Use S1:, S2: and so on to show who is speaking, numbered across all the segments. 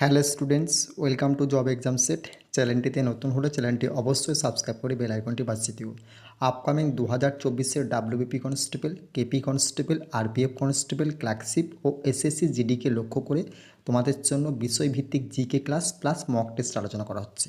S1: Hello students, welcome to job exam set. চ্যানেলটিতে নতুন হলে চ্যানেলটি অবশ্যই সাবস্ক্রাইব করে বেল আইকনটি বাজিয়ে দিও। আপকামিং দু হাজার চব্বিশের WBP constable, KP constable, RPF constable, clerkship ও এসএসসি জিডিকে লক্ষ্য করে তোমাদের জন্য বিষয়ভিত্তিক GK class plus mock test আলোচনা করা হচ্ছে।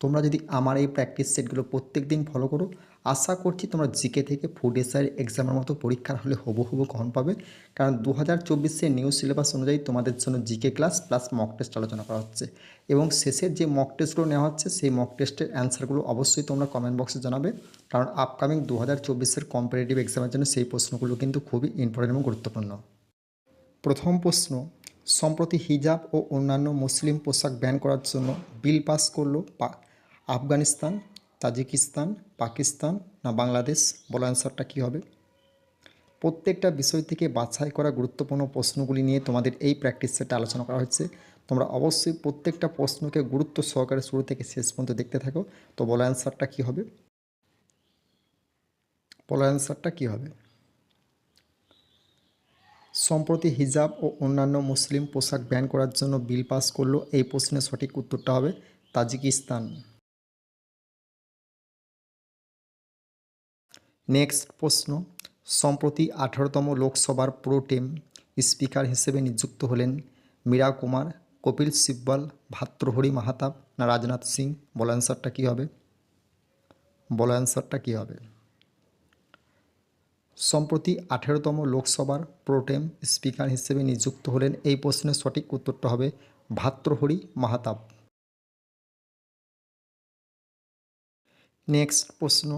S1: তোমরা যদি আমার এই প্র্যাকটিস সেটগুলো প্রত্যেক দিন ফলো করো, আশা করছি তোমরা জিকে থেকে ফুড এসআই এক্সামের মতো পরীক্ষার হলে হবু হবু পাবে। কারণ দু হাজার চব্বিশের নিউ সিলেবাস অনুযায়ী তোমাদের জন্য GK class plus mock test আলোচনা করা হচ্ছে। এবং শেষের যে মক টেস্টগুলো নেওয়া হচ্ছে, সেই মক টেস্টের অ্যান্সারগুলো অবশ্যই তোমরা কমেন্ট বক্সে জানাবে। কারণ আপকামিং দু হাজার চব্বিশের কম্পারেটিভ এক্সামের জন্য সেই প্রশ্নগুলো কিন্তু খুবই ইম্পর্টেন্ট এবং গুরুত্বপূর্ণ। প্রথম প্রশ্ন, সম্প্রতি হিজাব ও অন্যান্য মুসলিম পোশাক ব্যান করার জন্য বিল পাস করল আফগানিস্তান, তাজিকিস্তান, পাকিস্তান না বাংলাদেশ? বলো অ্যান্সারটা কী হবে? প্রত্যেকটা বিষয় থেকে বাছাই করা গুরুত্বপূর্ণ প্রশ্নগুলি নিয়ে তোমাদের এই প্র্যাকটিস সেটে আলোচনা করা হচ্ছে তোমরা অবশ্যই প্রত্যেকটা প্রশ্নকে গুরুত্ব সহকারে শুরু থেকে শেষ পর্যন্ত দেখতে থাকো। তো বলো অ্যান্সারটা কী হবে? বলো অ্যান্সারটা কী হবে? সম্প্রতি হিজাব ও অন্যান্য মুসলিম পোশাক ব্যান করার জন্য বিল পাস করল। এই প্রশ্নের সঠিক উত্তরটা হবে তাজিকিস্তান। নেক্সট প্রশ্ন, সম্প্রতি আঠারোতম লোকসভার প্রোটেম স্পিকার হিসেবে নিযুক্ত হলেন মীরা কুমার, কপিল সিব্বল ভাতৃহরি মাহাতাব না রাজনাথ সিং? বল অ্যান্সারটা কী হবে? বল অ্যান্সারটা কী হবে? সম্প্রতি আঠেরোতম লোকসভার প্রোটেম স্পিকার হিসেবে নিযুক্ত হলেন, এই প্রশ্নের সঠিক উত্তরটা হবে ভাতৃহরি মাহাতাব নেক্সট প্রশ্ন,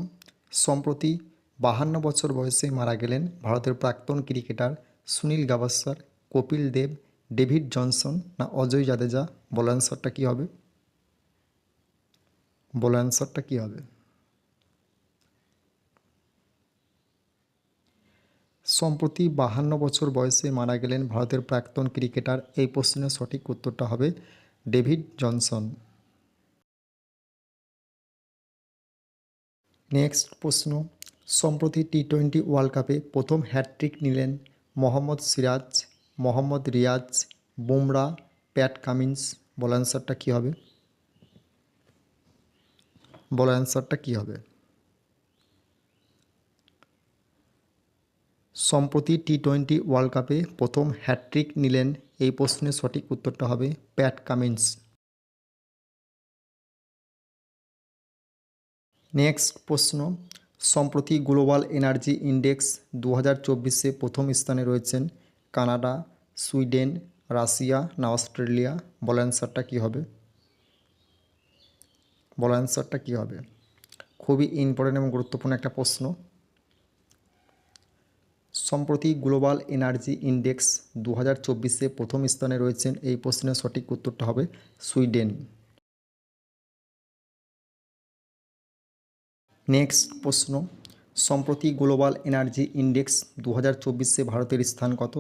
S1: সম্প্রতি বাহান্ন বছর বয়সে মারা গেলেন ভারতের প্রাক্তন cricketer Sunil Gavaskar, Kapil Dev, David Johnson না অজয় জাদেজা? বল অ্যান্সারটা কী হবে? বল অ্যান্সারটা কী হবে? সম্প্রতি বাহান্ন বছর বয়সে মারা গেলেন ভারতের প্রাক্তন ক্রিকেটার, এই প্রশ্নের সঠিক উত্তরটা হবে ডেভিড জনসন। নেক্সট প্রশ্ন। সম্প্রতি টি টোয়েন্টি ওয়ার্ল্ড কাপে প্রথম হ্যাটট্রিক নিলেন মোহাম্মদ সিরাজ, মোহাম্মদ রিয়াজ, বুমরা, প্যাট কামিন্স। বল অ্যান্সারটা কী হবে? বল অ্যান্সারটা কী হবে? সম্প্রতি টি টোয়েন্টি ওয়ার্ল্ড কাপে প্রথম হ্যাটট্রিক নিলেন, এই প্রশ্নের সঠিক উত্তরটা হবে প্যাট কামিন্স। নেক্সট প্রশ্ন সম্প্রতি গ্লোবাল এনার্জি ইন্ডেক্স দু হাজার চব্বিশে প্রথম স্থানে রয়েছেন কানাডা, সুইডেন, রাশিয়া না অস্ট্রেলিয়া। বল অ্যান্সারটা কী হবে? বল অ্যান্সারটা কী হবে? খুবই ইম্পর্টেন্ট এবং গুরুত্বপূর্ণ একটা প্রশ্ন। সম্প্রতি গ্লোবাল এনার্জি ইন্ডেক্স দু হাজার চব্বিশে প্রথম স্থানে রয়েছেন, এই প্রশ্নের সঠিক উত্তরটা হবে সুইডেন। নেক্সট প্রশ্ন, সম্প্রতি গ্লোবাল এনার্জি ইন্ডেক্স দু হাজার চব্বিশে ভারতের স্থান কত?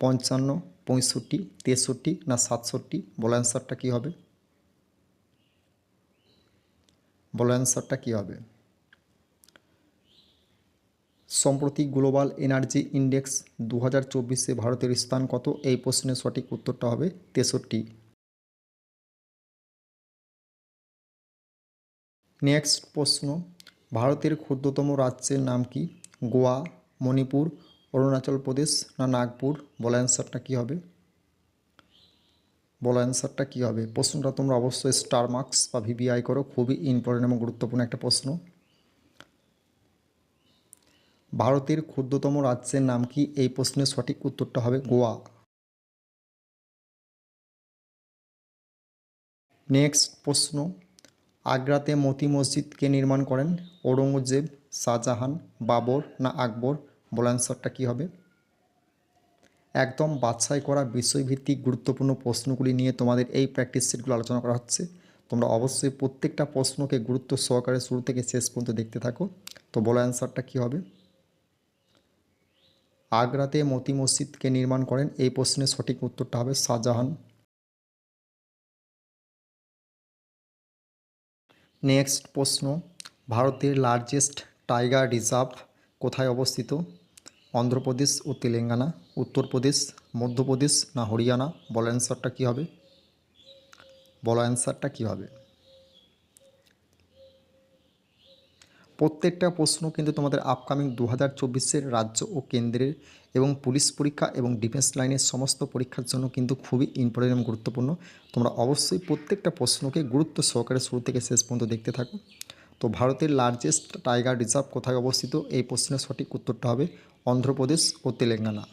S1: পঞ্চান্ন, পঁয়ষট্টি, তেষট্টি না সাতষট্টি? বল অ্যান্সারটা কী হবে? বল অ্যান্সারটা কী হবে? সম্প্রতি গ্লোবাল এনার্জি ইন্ডেক্স দু হাজার চব্বিশে ভারতের স্থান কত? এই প্রশ্নের সঠিক উত্তরটা হবে তেষট্টি। নেক্সট প্রশ্ন ভারতের ক্ষুদ্রতম রাজ্যের নাম কি? গোয়া, মণিপুর, অরুণাচল প্রদেশ না নাগপুর? বল অ্যান্সারটা কী হবে? বল অ্যান্সারটা কী হবে? প্রশ্নটা তোমরা অবশ্যই স্টার মার্কস বা ভিভিআই করো, খুবই ইম্পর্টেন্ট এবং গুরুত্বপূর্ণ একটা প্রশ্ন। ভারতের ক্ষুদ্রতম রাজ্যের নাম কি? এই প্রশ্নের সঠিক উত্তরটা হবে গোয়া। নেক্সট প্রশ্ন। আগ্রাতে মতি মসজিদ কে নির্মাণ করেন ঔরঙ্গজেব শাহজাহান, বাবর না আকবর বল অ্যান্সারটা কী হবে? একদম বাছাই করা বিষয়ভিত্তিক গুরুত্বপূর্ণ প্রশ্নগুলি নিয়ে তোমাদের এই প্র্যাকটিস সেটগুলো আলোচনা করা হচ্ছে। তোমরা অবশ্যই প্রত্যেকটা প্রশ্নকে গুরুত্ব সহকারে শুরু থেকে শেষ পর্যন্ত দেখতে থাকো। তো বলো অ্যান্সারটা কী হবে? আগ্রাতে মতি মসজিদকে নির্মাণ করেন, এই প্রশ্নের সঠিক উত্তরটা হবে শাহজাহান। নেক্সট প্রশ্ন, ভারতের লার্জেস্ট টাইগার রিজার্ভ কোথায় অবস্থিত? অন্ধ্রপ্রদেশ ও তেলেঙ্গানা, উত্তরপ্রদেশ, মধ্যপ্রদেশ না হরিয়ানা? বল অ্যান্সারটা কী হবে? বল অ্যান্সারটা কী হবে? প্রত্যেকটা প্রশ্ন কিন্তু তোমাদের আপকামিং দু হাজার চব্বিশের রাজ্য ও কেন্দ্রের এবং পুলিশ পরীক্ষা এবং ডিফেন্স লাইনের সমস্ত পরীক্ষার জন্য কিন্তু খুবই ইম্পর্টেন্ট গুরুত্বপূর্ণ। তোমরা অবশ্যই প্রত্যেকটা প্রশ্নকে গুরুত্ব সহকারে শুরু থেকে শেষ পর্যন্ত দেখতে থাকো। তো ভারতের লার্জেস্ট টাইগার রিজার্ভ কোথায় অবস্থিত? এই প্রশ্নের সঠিক উত্তরটা হবে অন্ধ্রপ্রদেশ ও তেলেঙ্গানা।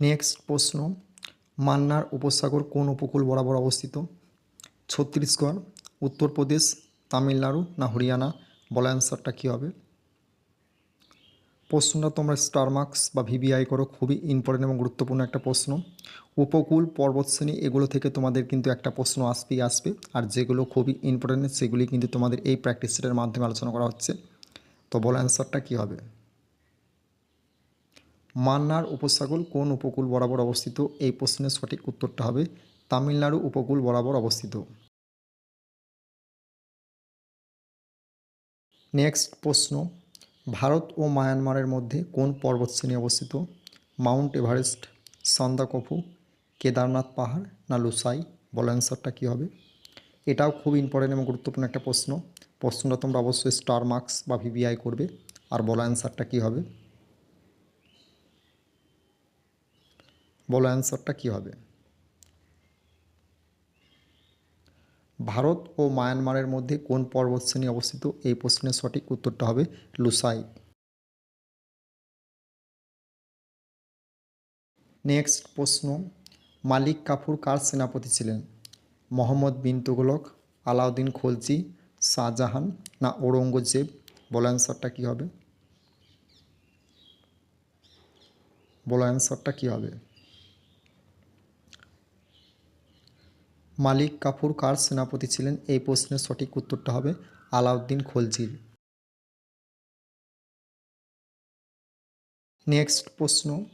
S1: নেক্সট প্রশ্ন, মান্নার উপসাগর কোন উপকূল বরাবর অবস্থিত? ছত্তিশগড় উত্তরপ্রদেশ তামিলনাড়ু না হরিয়ানা? বলা অ্যান্সারটা কী হবে? প্রশ্নটা তোমরা স্টার মার্কস বা ভিভিআই করো, খুবই ইম্পর্টেন্ট এবং গুরুত্বপূর্ণ একটা প্রশ্ন। উপকূল পর্বতশ্রেণী এগুলো থেকে তোমাদের কিন্তু একটা প্রশ্ন আসবেই আসবে, আর যেগুলো খুবই ইম্পর্টেন্ট সেগুলি কিন্তু তোমাদের এই প্র্যাকটিস সেটের মাধ্যমে আলোচনা করা হচ্ছে। তো বলো অ্যান্সারটা কী হবে? মান্নার উপসাগর কোন উপকূল বরাবর অবস্থিত? এই প্রশ্নের সঠিক উত্তরটা হবে, তামিলনাড়ু উপকূল বরাবর অবস্থিত। নেক্সট প্রশ্ন, ভারত ও মায়ানমারের মধ্যে কোন পর্বতশ্রেণী অবস্থিত? মাউন্ট এভারেস্ট, সান্দাকফু, কেদারনাথ পাহাড় না লুসাই? বলো অ্যান্সারটা কী হবে? এটাও খুব ইম্পর্টেন্ট এবং গুরুত্বপূর্ণ একটা প্রশ্ন। প্রশ্নটা তোমরা অবশ্যই স্টার মার্কস বা ভিভিআই করবে। আর বলো অ্যান্সারটা কী হবে? বলো অ্যান্সারটা কী হবে? ভারত ও মায়ানমারের মধ্যে কোন পর্বতশ্রেণী অবস্থিত? এই প্রশ্নের সঠিক উত্তরটা হবে লুসাই। নেক্সট প্রশ্ন, মালিক কাফুর কার সেনাপতি ছিলেন? মোহাম্মদ বিন তুগলক আলাউদ্দিন খলজি, শাহজাহান না ঔরঙ্গজেব? বলো অ্যান্সারটা কী হবে? বলো অ্যান্সারটা কী হবে? মালিক কাফুর কার সেনাপতি ছিলেন? এই প্রশ্নের সঠিক উত্তরটা হবে আলাউদ্দিন খলজির। নেক্সট প্রশ্ন।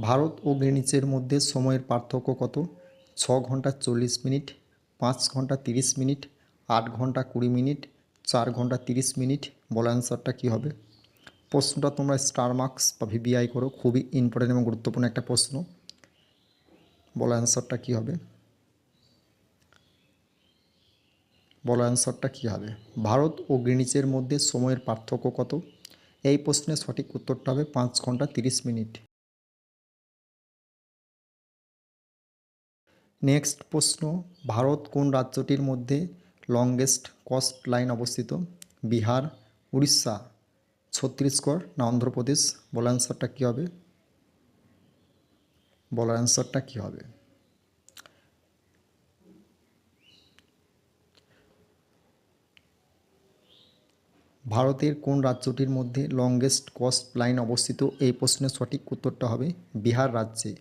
S1: ভারত ও গ্রিনিচের মধ্যে সময়ের পার্থক্য কত? ছ ঘণ্টা চল্লিশ মিনিট, পাঁচ ঘণ্টা তিরিশ মিনিট, আট ঘণ্টা কুড়ি মিনিট, চার ঘণ্টা তিরিশ মিনিট, বলা অ্যান্সারটা কী হবে? প্রশ্নটা তোমরা স্টার মার্কস বা ভিবিআই করো, খুবই ইম্পর্টেন্ট এবং গুরুত্বপূর্ণ একটা প্রশ্ন। বলা অ্যান্সারটা কী হবে? বলো অ্যান্সারটা কী হবে? ভারত ও গ্রিনিচের মধ্যে সময়ের পার্থক্য কত? এই প্রশ্নের সঠিক উত্তরটা হবে পাঁচ ঘণ্টা তিরিশ মিনিট। নেক্সট প্রশ্ন, ভারত কোন রাজ্যটির মধ্যে লংগেস্ট কস্ট লাইন অবস্থিত? বিহার, উড়িষ্যা, ছত্তিশগড় না অন্ধ্রপ্রদেশ? বলো অ্যান্সারটা কী হবে? বলো অ্যান্সারটা কী হবে? ভারতের কোন রাজ্যটির মধ্যে লংগেস্ট কস্ট লাইন অবস্থিত? এই প্রশ্নের সঠিক উত্তরটা হবে বিহার রাজ্যে।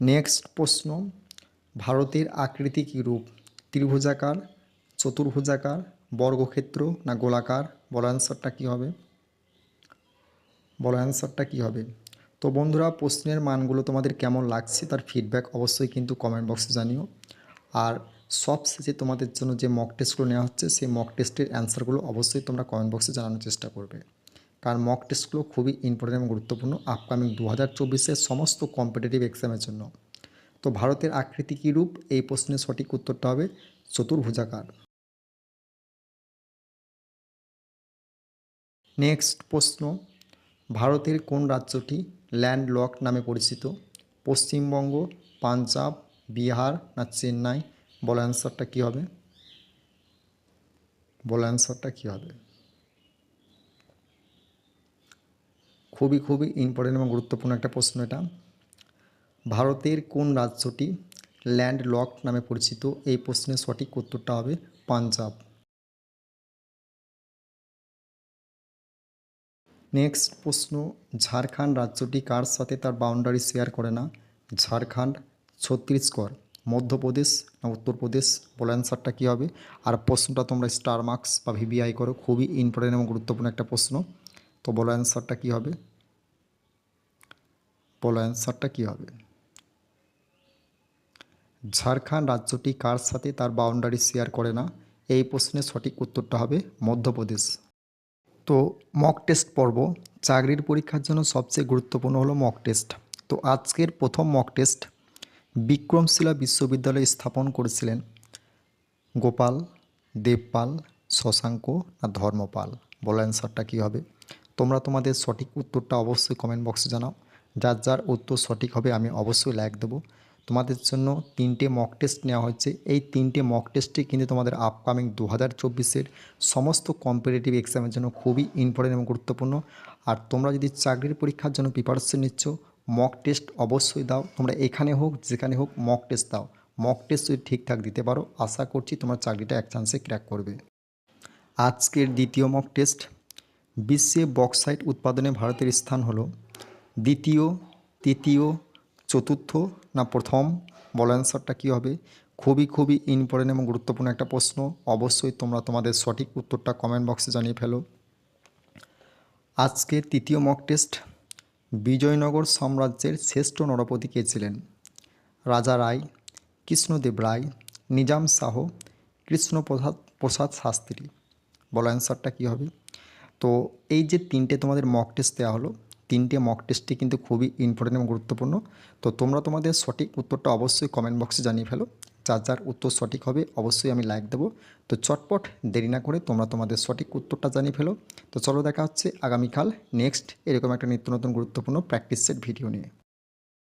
S1: নেক্সট প্রশ্ন, ভারতের আকৃতি কী রূপ, ত্রিভুজাকার, চতুর্ভুজাকার, বর্গক্ষেত্র না গোলাকার? বড় অ্যান্সারটা কী হবে? বড় অ্যান্সারটা কী হবে? তো বন্ধুরা, প্রশ্নের মানগুলো তোমাদের কেমন লাগছে তার ফিডব্যাক অবশ্যই কিন্তু কমেন্ট বক্সে জানিও। আর সব শেষে তোমাদের জন্য যে মক টেস্টগুলো নেওয়া হচ্ছে, সেই মক টেস্টের অ্যান্সারগুলো অবশ্যই তোমরা কমেন্ট বক্সে জানানোর চেষ্টা করবে। কারণ মক টেস্টগুলো খুবই ইম্পর্টেন্ট এবং গুরুত্বপূর্ণ আপকামিং দু হাজার চব্বিশের সমস্ত কম্পিটিটিভ এক্সামের জন্য। তো ভারতের আকৃতি কী রূপ? এই প্রশ্নের সঠিক উত্তরটা হবে চতুর্ভুজাকার। নেক্সট প্রশ্ন, ভারতের কোন রাজ্যটি ল্যান্ডলক নামে পরিচিত? পশ্চিমবঙ্গ, পাঞ্জাব, বিহার না চেন্নাই? বলো অ্যান্সারটা কী হবে? বলো অ্যান্সারটা কী হবে? খুবই খুবই ইম্পর্টেন্ট এবং গুরুত্বপূর্ণ একটা প্রশ্ন এটা। ভারতের কোন রাজ্যটি ল্যান্ড লক নামে পরিচিত? এই প্রশ্নের সঠিক উত্তরটা হবে পাঞ্জাব। নেক্সট প্রশ্ন, ঝাড়খণ্ড রাজ্যটি কার সাথে তার বাউন্ডারি শেয়ার করে না? ঝাড়খণ্ড, ছত্তিশগড়। মধ্যপ্রদেশ না উত্তরপ্রদেশ বলে অ্যান্সারটা কী হবে? আর প্রশ্নটা তোমরা স্টার মার্কস বা ভিবিআই করো, খুবই ইম্পর্টেন্ট এবং গুরুত্বপূর্ণ একটা প্রশ্ন। তো বলো অ্যান্সারটা কী হবে? বলো অ্যান্সারটা কী হবে? ঝাড়খণ্ড রাজ্যটি কার সাথে তার বাউন্ডারি শেয়ার করে না? এই প্রশ্নের সঠিক উত্তরটা হবে মধ্যপ্রদেশ। তো মক টেস্ট পর্ব, চাকরির পরীক্ষার জন্য সবচেয়ে গুরুত্বপূর্ণ হলো মক টেস্ট তো আজকের প্রথম মক টেস্ট বিক্রমশিলা বিশ্ববিদ্যালয় স্থাপন করেছিলেন। গোপাল, দেবপাল, শশাঙ্ক না ধর্মপাল? বলো অ্যান্সারটা কী হবে? তোমরা তোমাদের সঠিক উত্তরটা অবশ্যই কমেন্ট বক্সে জানাও। যার যার উত্তর সঠিক হবে আমি অবশ্যই লাইক দেবো। তোমাদের জন্য তিনটে মক টেস্ট নেওয়া হচ্ছে এই তিনটে মক টেস্টে কিন্তু তোমাদের আপকামিং দু হাজার চব্বিশের সমস্ত কম্পিটিটিভ এক্সামের জন্য খুবই ইম্পর্টেন্ট এবং গুরুত্বপূর্ণ। আর তোমরা যদি চাকরির পরীক্ষার জন্য প্রিপারেশন নিচ্ছ মক টেস্ট অবশ্যই দাও। তোমরা এখানে হোক, যেখানে হোক মক টেস্ট দাও। মক টেস্ট যদি ঠিকঠাক দিতে পারো, আশা করছি তোমার চাকরিটা এক চান্সে ক্র্যাক করবে। আজকের দ্বিতীয় মক টেস্ট বিশ্বে বক্সাইট উৎপাদনে ভারতের স্থান হলো। দ্বিতীয়, তৃতীয়, চতুর্থ না প্রথম? বলো অ্যান্সারটা কী হবে? খুবই খুবই ইম্পর্টেন্ট এবং গুরুত্বপূর্ণ একটা প্রশ্ন। অবশ্যই তোমরা তোমাদের সঠিক উত্তরটা কমেন্ট বক্সে জানিয়ে ফেলো। আজকের তৃতীয় মক টেস্ট বিজয়নগর সাম্রাজ্যের শ্রেষ্ঠ নরপতি কে ছিলেন? রাজা রায়, কৃষ্ণদেব রায়, নিজাম শাহ, কৃষ্ণপ্রসাদ, প্রসাদ শাস্ত্রী। বলো অ্যান্সারটা কী হবে? তো এই যে তিনটে তোমাদের মক টেস্ট দেওয়া হলো, তিনটে মক টেস্টটি কিন্তু খুবই ইম্পর্টেন্ট এবং গুরুত্বপূর্ণ। তো তোমরা তোমাদের সঠিক উত্তরটা অবশ্যই কমেন্ট বক্সে জানিয়ে ফেলো। যার যার উত্তর সঠিক হবে, অবশ্যই আমি লাইক দেবো। তো চটপট দেরি না করে তোমরা তোমাদের সঠিক উত্তরটা জানিয়ে ফেলো। তো চলো দেখা হচ্ছে আগামীকাল নেক্সট এরকম একটা নিত্য নতুন গুরুত্বপূর্ণ প্র্যাকটিস সেট ভিডিও নিয়ে।